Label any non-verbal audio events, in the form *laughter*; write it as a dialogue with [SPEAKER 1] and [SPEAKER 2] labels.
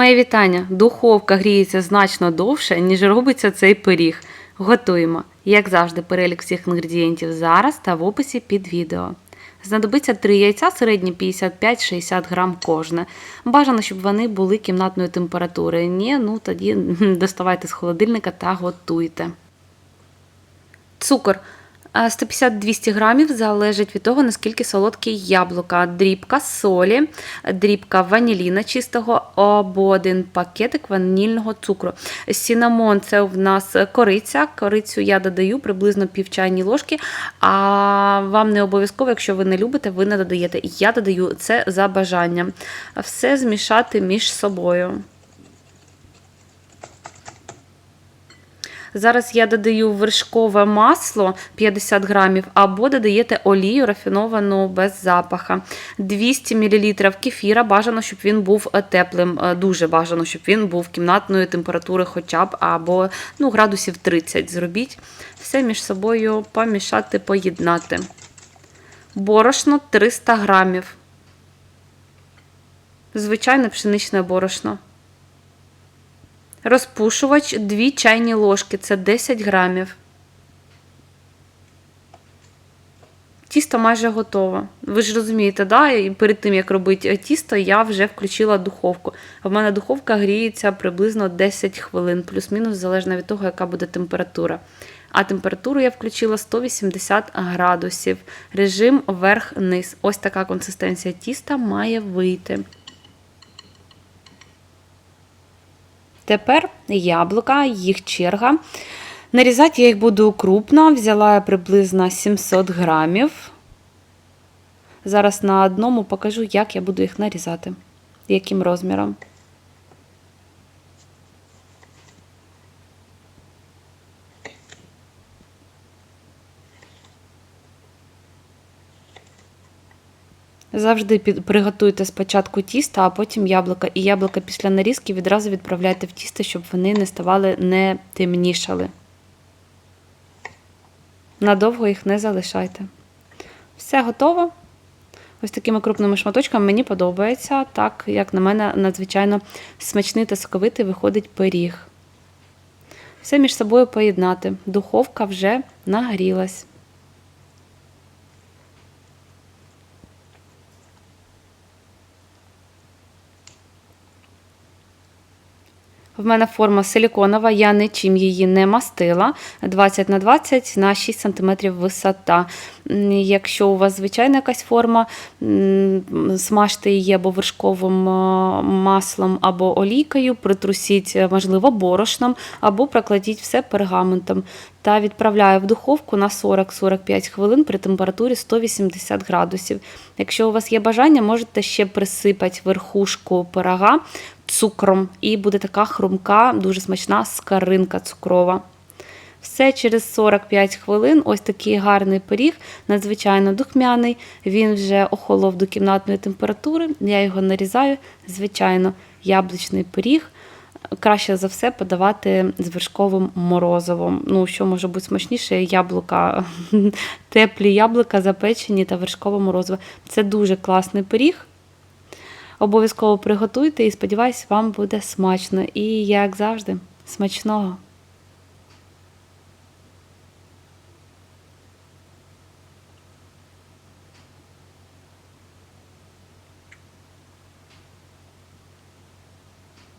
[SPEAKER 1] Моє вітання. Духовка гріється значно довше, ніж робиться цей пиріг. Готуємо. Як завжди, перелік всіх інгредієнтів зараз та в описі під відео. Знадобиться 3 яйця, середні 55-60 грам кожне. Бажано, щоб вони були кімнатної температури. Ні, ну тоді доставайте з холодильника та готуйте. Цукор. Е, 150-200 грамів залежить від того, наскільки солодкі яблука, дрібка солі, дрібка ваніліна чистого або один пакетик ванільного цукру. Сінамон це в нас кориця. Корицю я додаю приблизно пів чайні ложки, а вам не обов'язково, якщо ви не любите, ви не додаєте. Я додаю це за бажанням. Все змішати між собою. Зараз я додаю вершкове масло 50 грамів, або додаєте олію рафіновану без запаха. 200 мл кефіра. Бажано, щоб він був теплим. Е, Дуже бажано, щоб він був кімнатної температури, хоча б або ну, градусів 30. Зробіть все між собою помішати, поєднати. Борошно 300 грамів. Звичайне пшеничне борошно. Розпушувач 2 чайні ложки, це 10 грамів. Тісто майже готове. Ви ж розумієте, да? перед тим, як робити тісто, я вже включила духовку. В мене духовка гріється приблизно 10 хвилин, плюс-мінус, залежно від того, яка буде температура. А температуру я включила 180 градусів. Режим верх-низ. Ось така консистенція тіста має вийти. Тепер яблука, їх черга. Нарізати я їх буду крупно. Взяла я приблизно 700 грамів. Зараз на одному покажу, як я буду їх нарізати, яким розміром. Завжди приготуйте спочатку тісто, а потім яблука. І яблука після нарізки відразу відправляйте в тісто, щоб вони не ставали не темнішали. Надовго їх не залишайте. Все готово. Ось такими крупними шматочками мені подобається. Так, як на мене, надзвичайно смачний та соковитий виходить пиріг. Все між собою поєднати. Духовка вже нагрілась. В мене форма силіконова, я нічим її не мастила. 20 на 20 на 6 см висота. Якщо у вас звичайна якась форма, смажте її або вершковим маслом, або олійкою, притрусіть, можливо, борошном, або прокладіть все пергаментом. Та відправляю в духовку на 40-45 хвилин при температурі 180 градусів. Якщо у вас є бажання, можете ще присипати верхушку пирога цукром, і буде така хрумка, дуже смачна скаринка цукрова. Все через 45 хвилин ось такий гарний пиріг, надзвичайно духмяний. Він вже охолов до кімнатної температури. Я його нарізаю, звичайно, яблучний пиріг. Краще за все подавати з вершковим морозивом. Ну, що може бути смачніше, яблука, *laughs* теплі яблука, запечені та вершкове морозиво. Це дуже класний пиріг. Обов'язково приготуйте і сподіваюсь, вам буде смачно. І, як завжди, смачного!